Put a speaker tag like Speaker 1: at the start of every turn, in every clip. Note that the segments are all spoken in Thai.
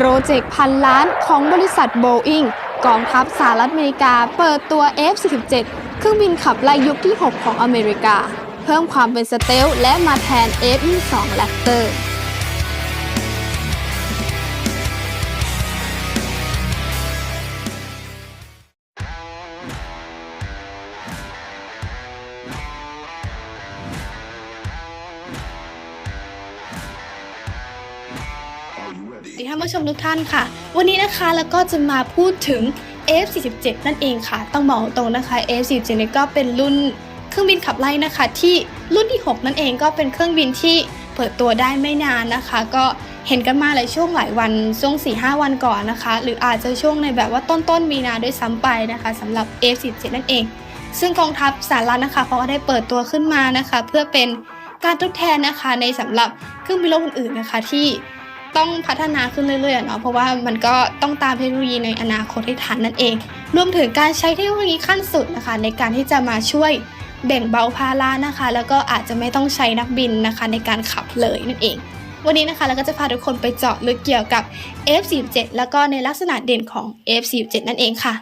Speaker 1: โปรเจกต์พันล้านของบริษัทโบอิงกองทัพสหรัฐอเมริกาเปิดตัว F-47 เครื่องบินขับไล่ยุคที่ 6 ของอเมริกา เพิ่มความเป็นสเตลและมาแทน F-22 Raptor สานผู้ชมทุกท่านค่ะ วันนี้นะคะแล้วก็จะมาพูดถึง F47 นั่นเองค่ะ ต้องบอกตรงนะคะ F47 เนี่ยก็เป็นรุ่นเครื่องบินขับไล่นะคะ ที่รุ่นที่ 6 นั่นเองก็เป็นเครื่องบินที่เปิดตัวได้ไม่นานนะคะ ก็เห็นกันมาหลายช่วงหลายวันช่วง 4-5 วันก่อนนะคะ หรืออาจจะช่วงในแบบว่าต้นๆมีนาด้วยซ้ำไปนะคะสำหรับ F47 นั่นเอง ซึ่งกองทัพสหรัฐนะคะเขาก็ได้เปิดตัวขึ้นมานะคะ เพื่อเป็นการทดแทนนะคะในสำหรับเครื่องบินรบอื่นๆนะคะที่ ต้องพัฒนาขึ้นเรื่อยๆเนาะเพราะว่ามันก็ต้องตามเทคโนโลยีในอนาคตให้ทันนั่นเอง รวมถึงการใช้เทคโนโลยีขั้นสุดนะคะ ในการที่จะมาช่วยแบ่งเบาภาระนะคะ แล้วก็อาจจะไม่ต้องใช้นักบินนะคะ ในการขับเลยนั่นเอง วันนี้นะคะเราก็จะพาทุกคนไปเจาะลึกเกี่ยวกับ F47 แล้วก็ในลักษณะเด่นของ F47 นั่นเองค่ะ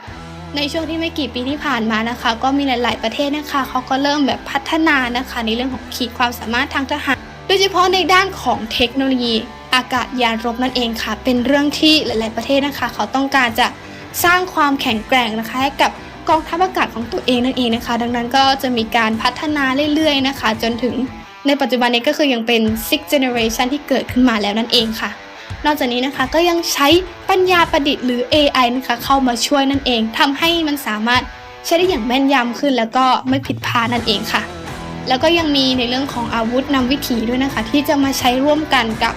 Speaker 1: ในช่วงที่ไม่กี่ปีที่ผ่านมานะคะ ก็มีหลาย ๆ ประเทศนะคะเขาก็เริ่มแบบพัฒนานะคะ ในเรื่องของขีดความสามารถทางทหาร โดยเฉพาะในด้านของเทคโนโลยี อากาศยานรบนั่นเองค่ะ เป็นเรื่องที่หลาย ๆ ประเทศนะคะ เขาต้องการจะสร้างความแข็งแกร่งนะคะให้กับกองทัพอากาศของตัวเองนั่นเองนะคะ ดังนั้นก็จะมีการพัฒนาเรื่อย ๆ นะคะ จนถึงในปัจจุบันนี้ก็คือยังเป็น six generation ที่เกิดขึ้นมาแล้วนั่นเองค่ะ นอกจากนี้นะคะก็ยังใช้ปัญญาประดิษฐ์หรือ AI นะคะเข้ามาช่วยนั่นเองทำให้มันสามารถใช้ได้อย่างแม่นยำขึ้น แล้วก็ไม่ผิดพลาดนั่นเองค่ะ แล้วก็ยังมีในเรื่องของอาวุธนำวิถีด้วยนะคะ ที่จะมาใช้ร่วมกันกับ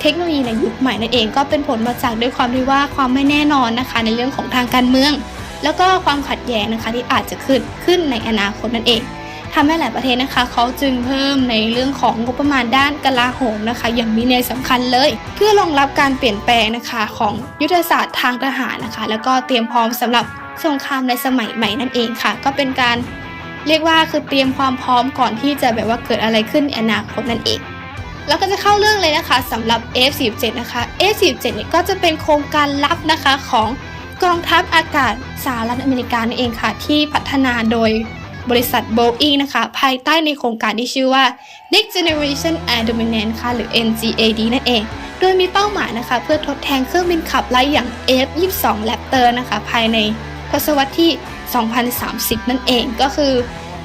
Speaker 1: เทคโนโลยีในยุคใหม่นั่นเองก็เป็นผลมาจากด้วยความที่ว่าความไม่แน่นอนนะคะในเรื่องของทางการเมือง แล้วก็ความขัดแย้งนะคะที่อาจจะขึ้นขึ้นในอนาคตนั่นเองทำให้หลายประเทศนะคะเขาจึงเพิ่มในเรื่องของงบประมาณด้านกลาโหมนะคะ อย่างมีนัยสำคัญเลย เพื่อรองรับการเปลี่ยนแปลงนะคะของยุทธศาสตร์ทางทหารนะคะ แล้วก็เตรียมพร้อมสำหรับสงครามในสมัยใหม่นั่นเองค่ะ ก็เป็นการเรียกว่าคือเตรียมความพร้อมก่อนที่จะแบบว่าเกิดอะไรขึ้นในอนาคตนั่นเอง แล้วก็จะเข้าเรื่องเลยนะคะสำหรับ F47 นะคะ F47 เนี่ยก็จะเป็นโครงการลับนะคะของกองทัพอากาศสหรัฐอเมริกานั่นเองค่ะ ที่พัฒนาโดยบริษัท Boeing นะคะ ภายใต้ในโครงการที่ชื่อว่า Next Generation Air Dominance ค่ะ หรือ NGAD นั่นเอง โดยมีเป้าหมายนะคะ เพื่อทดแทนเครื่องบินขับไล่อย่าง F22 Raptor นะคะ ภายในทศวรรษที่ 2030 นั่นเองก็คือ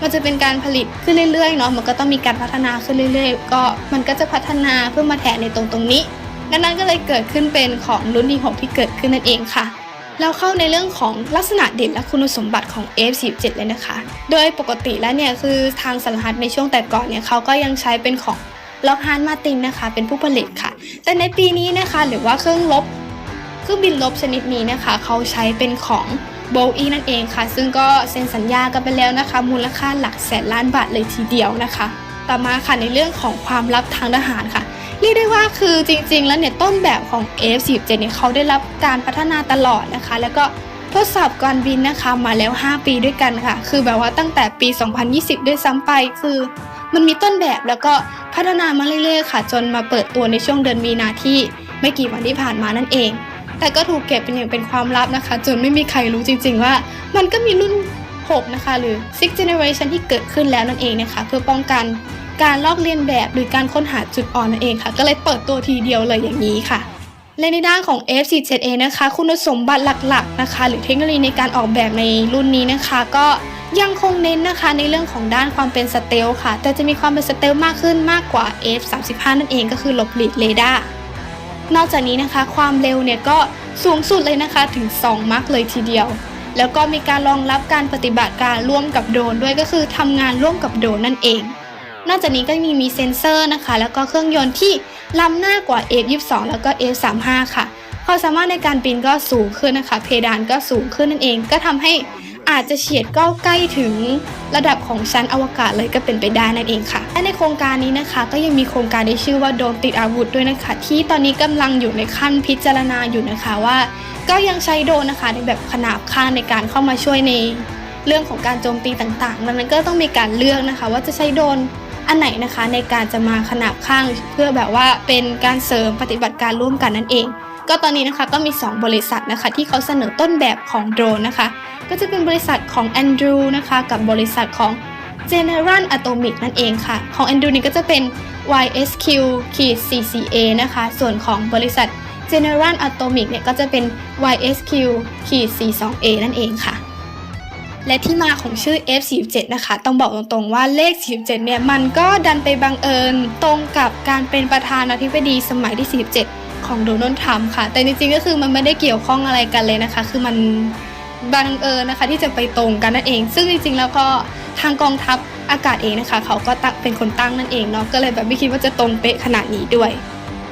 Speaker 1: มันจะเป็นการผลิตขึ้นเรื่อยๆเนาะมันก็ต้องมีการพัฒนาขึ้นเรื่อย ๆ ก็มันก็จะพัฒนาเพื่อมาแทนในตรงตรงนี้ดังนั้นก็เลยเกิดขึ้นเป็นของรุ่นที่6ที่เกิดขึ้นนั่นเองค่ะเราเข้าในเรื่องของลักษณะเด่นและคุณสมบัติของ F47 เลยนะคะ โดยปกติแล้วเนี่ยคือทางสหรัฐในช่วงแต่ก่อนเนี่ยเขาก็ยังใช้เป็นของล็อกฮานมาตินนะคะ เป็นผู้ผลิตค่ะ แต่ในปีนี้นะคะหรือว่าเครื่องลบ เครื่องบินลบชนิดนี้นะคะ เขาใช้เป็นของ โบอีนั่นเองค่ะ ซึ่งก็เซ็นสัญญากันไปแล้วนะคะ มูลค่าหลักแสนล้านบาทเลยทีเดียวนะคะ ต่อมาค่ะในเรื่องของความลับทางทหารค่ะเรียกได้ว่าคือจริง ๆ แล้วเนี่ยต้นแบบของ F47 เนี่ยเขาได้รับการพัฒนาตลอดนะคะ แล้วก็ทดสอบการบินนะคะมาแล้ว 5 ปีด้วยกันค่ะ คือแบบว่าตั้งแต่ปี 2020 ด้วยซ้ำไปคือมันมีต้นแบบแล้วก็พัฒนามาเรื่อยๆ ค่ะ จนมาเปิดตัวในช่วงเดือนมีนาที่ไม่กี่วันที่ผ่านมานั่นเอง แต่ก็ถูกเก็บเป็นอย่างเป็นความลับนะคะ จนไม่มีใครรู้จริง ๆ ว่า มันก็มีรุ่น 6 นะคะ หรือ six generation ที่เกิดขึ้นแล้วนั่นเองนะคะ เพื่อป้องกันการลอกเลียนแบบหรือการค้นหาจุดอ่อนนั่นเองค่ะ ก็เลยเปิดตัวทีเดียวเลยอย่างนี้ค่ะและในด้านของ F47A นะคะ คุณสมบัติหลักๆนะคะ หรือเทคโนโลยีในการออกแบบในรุ่นนี้นะคะ ก็ยังคงเน้นนะคะในเรื่องของด้านความเป็นสเตลค่ะ แต่จะมีความเป็นสเตลมากขึ้นมากกว่า F35 นั่นเองก็คือหลบหลีกเรดาร์ นอกจากนี้นะคะความเร็วเนี่ยก็สูงสุดเลยนะคะถึง 2 มักเลยทีเดียว แล้วก็มีการรองรับการปฏิบัติการร่วมกับโดรนด้วยก็คือทำงานร่วมกับโดรนนั่นเอง นอกจากนี้ก็มีมีเซ็นเซอร์นะคะ แล้วก็เครื่องยนต์ที่ล้ำหน้ากว่า F22 แล้วก็ F35 ค่ะความสามารถในการบินก็สูงขึ้นนะคะ เพดานก็สูงขึ้นนั่นเอง ก็ทำให้ อาจจะเฉียดก็ใกล้ถึงระดับของชั้นอวกาศเลยก็เป็นไปได้นั่นเองค่ะ และในโครงการนี้นะคะ ก็ยังมีโครงการที่ชื่อว่าโดรนติดอาวุธด้วยนะคะ ที่ตอนนี้กำลังอยู่ในขั้นพิจารณาอยู่นะคะว่า ก็ยังใช้โดนนะคะในแบบขนาบข้างในการเข้ามาช่วยในเรื่องของการโจมตีต่างๆ ดังนั้นก็ต้องมีการเลือกนะคะ ว่าจะใช้โดนอันไหนนะคะในการจะมาขนาบข้างเพื่อแบบว่าเป็นการเสริมปฏิบัติการร่วมกันนั่นเอง ก็ตอนนี้นะคะก็มี 2 บริษัทนะคะที่เขาเสนอต้นแบบของโดรนนะคะ ก็จะเป็นบริษัทของ Andrew นะคะกับบริษัทของ General Atomic นั่นเองค่ะ ของ Andrew นี่ก็จะเป็น YSQ CCA นะคะ ส่วนของบริษัท General Atomic เนี่ยก็จะเป็น YSQ C2A นั่นเองค่ะ และที่มาของชื่อ F47 นะคะ ต้องบอกตรงๆว่าเลข 47 เนี่ย มันก็ดันไปบังเอิญตรงกับการเป็นประธานาธิบดีสมัยที่ 47 ของโดนัลด์ทรัมป์ค่ะ แต่จริงๆก็คือมันไม่ได้เกี่ยวข้องอะไรกันเลยนะคะ คือมันบังเอิญนะคะที่จะไปตรงกันนั่นเอง ซึ่งจริงๆแล้วก็ทางกองทัพอากาศเองนะคะ เขาก็เป็นคนตั้งนั่นเองเนาะก็เลยแบบไม่คิดว่าจะตรงเป๊ะขนาดนี้ด้วย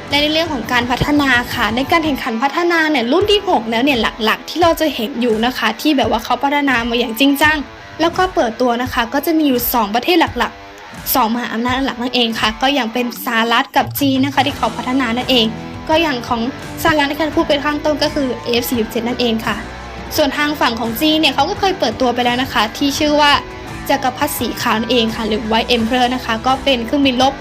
Speaker 1: และในเรื่องของการพัฒนาค่ะ ในการแข่งขันพัฒนาเนี่ยรุ่นที่ 6 แล้วเนี่ยหลักๆ ที่เราจะเห็นอยู่นะคะ ที่แบบว่าเขาพัฒนามาอย่างจริงจังแล้วก็เปิดตัวนะคะ ก็จะมีอยู่ 2 ประเทศหลักๆ 2 มหาอำนาจหลักนั่นเองค่ะ ก็อย่างเป็นสหรัฐกับจีนนะคะ ที่เขาพัฒนานั่นเอง ก็อย่างของสหรัฐในการพูดไปข้างต้นก็คือ F47 นั่นเองค่ะ ส่วนทางฝั่งของจีนเนี่ยเขาก็เคยเปิดตัวไปแล้วนะคะ ที่ชื่อว่าจักรพรรดิสีขาวนั่นเองค่ะ หรือ White Emperor นะคะ ก็เป็นเครื่องบินรบ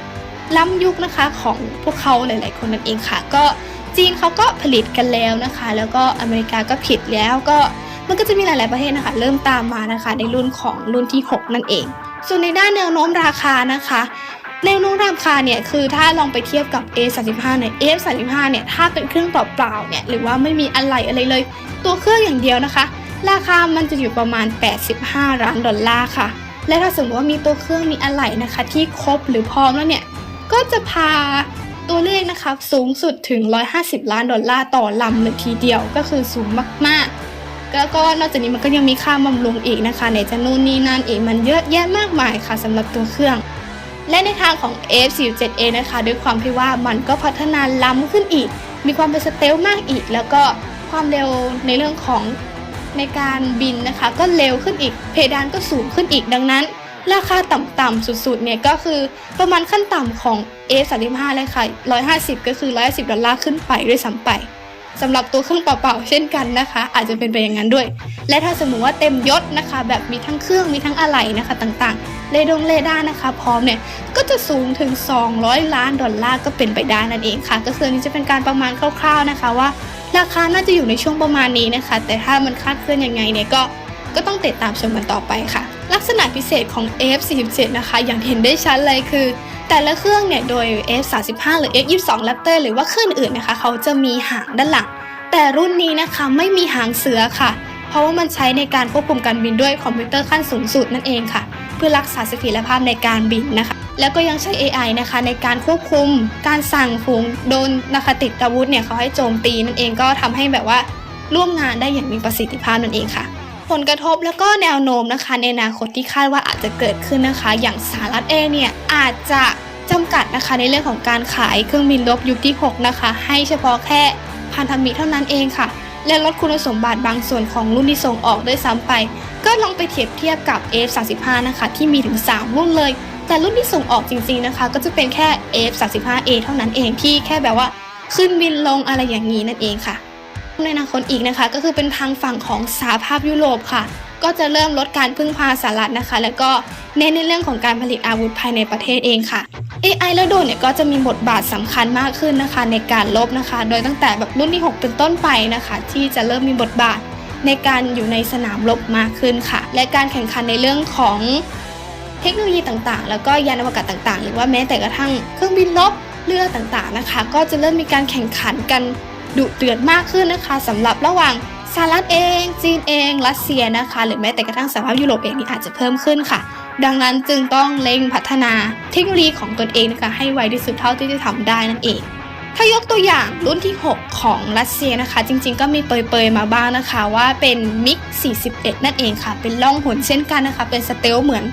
Speaker 1: ล้ำยุคนะคะของพวกเขาหลาย ๆ คนนั่นเองค่ะ ก็จีนเขาก็ผลิตกันแล้วนะคะ แล้วก็อเมริกาก็ผิดแล้วก็มันก็จะมีหลาย ๆ ประเทศนะคะ เริ่มตามมานะคะ ในรุ่นของรุ่นที่ 6 นั่นเอง ส่วนในด้านแนวโน้มราคานะคะ แนวโน้มราคาเนี่ยคือถ้าลองไปเทียบกับ A35 เนี่ย A35 เนี่ยถ้าเป็นเครื่องเปล่าๆเนี่ยหรือว่าไม่มีอะไรอะไรเลย ตัวเครื่องอย่างเดียวนะคะ ราคามันจะอยู่ประมาณ 85 ล้านดอลลาร์ค่ะ และถ้าสมมติว่ามีตัวเครื่องมีอะไหล่นะคะ ที่ครบหรือพร้อมแล้วเนี่ยก็จะพาตัวเลขนะคะสูงสุดถึง 150 ล้านดอลลาร์ต่อลำเลยทีเดียวก็คือสูงมากๆ แล้วก็นอกจากนี้มันก็ยังมีค่าบำรุงอีกนะคะในจะนู่นนี่นั่นอีกมันเยอะแยะมากมายค่ะสำหรับตัวเครื่อง และในทางของ F47A นะคะ ด้วยความที่ว่ามันก็พัฒนาล้ำขึ้นอีก มีความเป็นสเตลมากอีก แล้วก็ความเร็วในเรื่องของในการบินนะคะ ก็เร็วขึ้นอีก เพดานก็สูงขึ้นอีกดังนั้น ราคาต่ำๆสุดๆเนี่ยก็คือประมาณขั้นต่ำของ F35 เลยค่ะ 150 ก็คือ110ดอลลาร์ขึ้นไปด้วยซ้ำไป สำหรับตัวเครื่องเปล่าๆเช่นกันนะคะ อาจจะเป็นไปอย่างนั้นด้วย และถ้าสมมติว่าเต็มยศนะคะ แบบมีทั้งเครื่องมีทั้งอะไหล่นะคะต่างๆเรดงเรดาร์นะคะ พร้อมเนี่ยก็จะสูงถึง 200 ล้านดอลลาร์ก็เป็นไปได้นั่นเองค่ะ ก็คือนนี้จะเป็นการประมาณคร่าวๆนะคะว่า ราคาน่าจะอยู่ในช่วงประมาณนี้นะคะ แต่ถ้ามันคาดเคลื่อนยังไงเนี่ยก็ก็ต้องติดตามชมกันต่อไปค่ะ ลักษณะพิเศษของ F47 นะคะ อย่างเห็นได้ชัดเลยคือ แต่ละเครื่องเนี่ยโดย F35 หรือ F22 Raptor หรือว่าเครื่องอื่นนะคะ เขาจะมีหางด้านหลัง แต่รุ่นนี้นะคะไม่มีหางเสือค่ะ เพราะว่ามันใช้ในการควบคุมการบินด้วยคอมพิวเตอร์ขั้นสูงสุดนั่นเองค่ะ เพื่อรักษาเสถียรภาพในการบินนะคะ แล้วก็ยังใช้ AI นะคะในการควบคุม การสั่งฝูงโดนนะคะติดอาวุธเนี่ยเขาให้โจมตีนั่นเองก็ทำให้แบบว่าร่วมงานได้อย่างมีประสิทธิภาพนั่นเองค่ะ ผลกระทบแล้วก็แนวโน้มนะคะ ในอนาคตที่คาดว่าอาจจะเกิดขึ้นนะคะ อย่างสหรัฐเองเนี่ยอาจจะจำกัดนะคะในเรื่องของการขายเครื่องบินรบยุคที่ 6 นะคะ ให้เฉพาะแค่พันธมิตรเท่านั้นเองค่ะ และลดคุณสมบัติบางส่วนของรุ่นที่ส่งออกด้วยซ้ำไป ก็ลองไปเทียบเทียบกับ F35 นะคะ ที่มีถึง 3 รุ่นเลย แต่รุ่นที่ส่งออกจริงๆนะคะ ก็จะเป็นแค่ F35A เท่านั้นเองที่แค่แบบว่าขึ้นบินลงอะไรอย่างนี้นั่นเองค่ะ ในอนาคตอีกนะคะ ก็คือเป็นทางฝั่งของสหภาพยุโรปค่ะ ก็จะเริ่มลดการพึ่งพาสหรัฐนะคะ แล้วก็เน้นในเรื่องของการผลิตอาวุธภายในประเทศเองค่ะ AI และโดรนเนี่ยก็จะมีบทบาทสำคัญมากขึ้นนะคะ ในการลบนะคะ โดยตั้งแต่แบบรุ่นที่ 6 เป็นต้นไปนะคะ ที่จะเริ่มมีบทบาทในการอยู่ในสนามรบมากขึ้นค่ะ และการแข่งขันในเรื่องของเทคโนโลยีต่างๆ แล้วก็ยานอวกาศต่างๆ หรือว่าแม้แต่กระทั่งเครื่องบินรบเรือต่างๆนะคะ ก็จะเริ่มมีการแข่งขันกัน ดุเดือดมากขึ้นนะคะสำหรับระหว่างสหรัฐเอง จีนเอง รัสเซียนะคะ หรือแม้แต่กระทั่งสหภาพยุโรปเองนี่อาจจะเพิ่มขึ้นค่ะ ดังนั้นจึงต้องเร่งพัฒนาเทคโนโลยีของตนเองนะคะให้ไวที่สุดเท่าที่จะทำได้นั่นเองถ้ายกตัวอย่างรุ่นที่ 6 ของรัสเซียนะคะ จริงๆก็มีเปยๆมาบ้างนะคะว่าเป็นมิก41 นั่นเองค่ะ เป็นล่องหนเช่นกันนะคะ เป็นสเตลเหมือน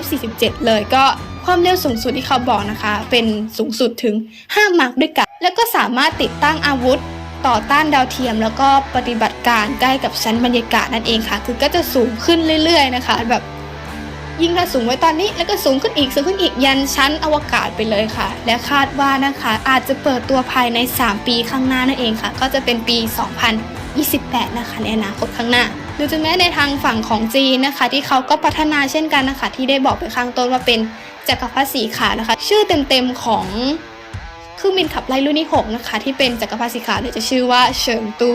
Speaker 1: F47 เลยก็ความเร็วสูงสุดที่เขาบอกนะคะ เป็นสูงสุดถึง 5 มาร์กด้วยกัน แล้วก็สามารถติดตั้งอาวุธ ต่อต้านดาวเทียม แล้วก็ปฏิบัติการใกล้กับชั้นบรรยากาศนั่นเองค่ะ คือก็จะสูงขึ้นเรื่อย ๆ นะคะ แบบยิ่งถ้าสูงไว้ตอนนี้แล้วก็สูงขึ้นอีกสูงขึ้นอีกยันชั้นอวกาศไปเลยค่ะ และคาดว่านะคะอาจจะเปิดตัวภายใน 3 ปีข้างหน้านั่นเองค่ะ ก็จะเป็นปี 2028 นะคะในอนาคตข้างหน้า หรือจะแม้ในทางฝั่งของจีนนะคะ ที่เขาก็พัฒนาเช่นกันนะคะ ที่ได้บอกไปข้างต้นว่าเป็นจักรพรรดิสีขาวนะคะ ชื่อเต็มๆของ เครื่องบินขับไล่รุ่นที่6นะคะที่เป็นจักรพรรดิสีขาวเนี่ยจะชื่อว่าเฉิงตู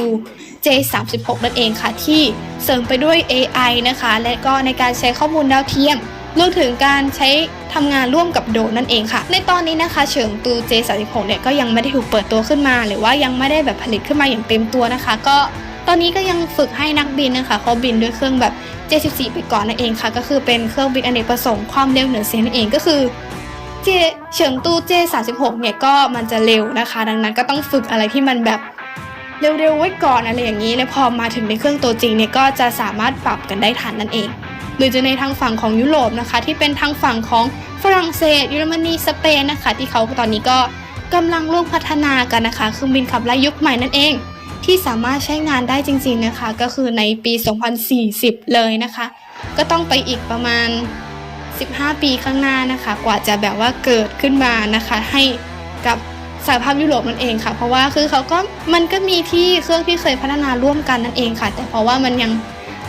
Speaker 1: J36 นั่นเองค่ะ ที่เสริมไปด้วย AI นะคะ และก็ในการใช้ข้อมูลดาวเทียมรวมถึงการใช้ทำงานร่วมกับโดนนั่นเองค่ะ ในตอนนี้นะคะเฉิงตู J36 เนี่ยก็ยังไม่ได้ถูกเปิดตัวขึ้นมา หรือว่ายังไม่ได้แบบผลิตขึ้นมาอย่างเต็มตัวนะคะ ก็ตอนนี้ก็ยังฝึกให้นักบินนะคะเขาบินด้วยเครื่องแบบ J14 ไปก่อนนั่นเองค่ะ ก็คือเป็นเครื่องบินอเนกประสงค์ความเร็วเหนือเสียงนั่นเองก็คือ เจเฉิงตู J36 เนี่ยก็มันจะเร็วนะคะ ดังนั้นก็ต้องฝึกอะไรที่มันแบบเร็วๆไว้ก่อนอะไรอย่างนี้แล้วพอมาถึงในเครื่องตัวจริงเนี่ยก็จะสามารถปรับกันได้ทันนั่นเอง หรือจะในทางฝั่งของยุโรปนะคะ ที่เป็นทางฝั่งของฝรั่งเศสเยอรมนีสเปนนะคะ ที่เขาตอนนี้ก็กำลังร่วมพัฒนากันนะคะเครื่องบินขับไล่ยุคใหม่นั่นเอง ที่สามารถใช้งานได้จริง ๆนะคะ ก็คือในปี 2040 เลยนะคะ ก็ต้องไปอีกประมาณ 15 ปีข้างหน้านะคะ กว่าจะแบบว่าเกิดขึ้นมานะคะ ให้กับสหภาพยุโรปนั่นเองค่ะ เพราะว่าคือเขาก็มันก็มีที่เครื่องที่เคยพัฒนาร่วมกันนั่นเองค่ะ แต่เพราะว่ามันยัง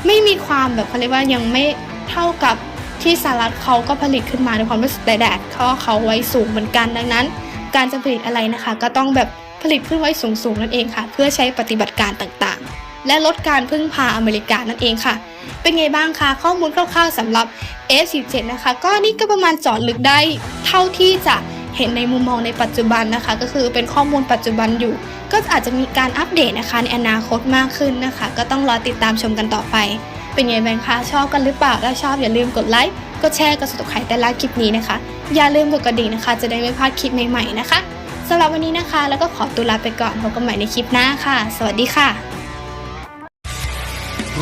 Speaker 1: ไม่มีความแบบเขาเรียกว่ายังไม่เท่ากับที่สหรัฐเขาก็ผลิตขึ้นมาด้วยความรู้สึกแต่แดดเขาเขาไว้สูงเหมือนกันดังนั้น การจะผลิตอะไรนะคะ ก็ต้องแบบผลิตขึ้นไว้สูงๆนั่นเองค่ะ เพื่อใช้ปฏิบัติการต่างๆ และลดการพึ่งพาอเมริกานั่นเองค่ะ เป็นไงบ้างคะข้อมูลคร่าวๆสำหรับ F17 นะคะ ก็นี่ก็ประมาณจาะลึกได้เท่าที่จะเห็นในมุมมองในปัจจุบันนะคะ ก็คือเป็นข้อมูลปัจจุบันอยู่ ก็อาจจะมีการอัปเดตนะคะในอนาคตมากขึ้นนะคะ ก็ต้องรอติดตามชมกันต่อไป เป็นไงบ้างคะชอบกันหรือเปล่าถ้าชอบอย่าลืมกดไลค์กดแชร์กด subscribe แต่ละคลิปนี้นะคะ อย่าลืมกดกระดิ่งนะคะ จะได้ไม่พลาดคลิปใหม่ๆนะคะสำหรับวันนี้นะคะ แล้วก็ขอตัวลาไปก่อนพบกันใหม่ในคลิปหน้าค่ะ สวัสดีค่ะ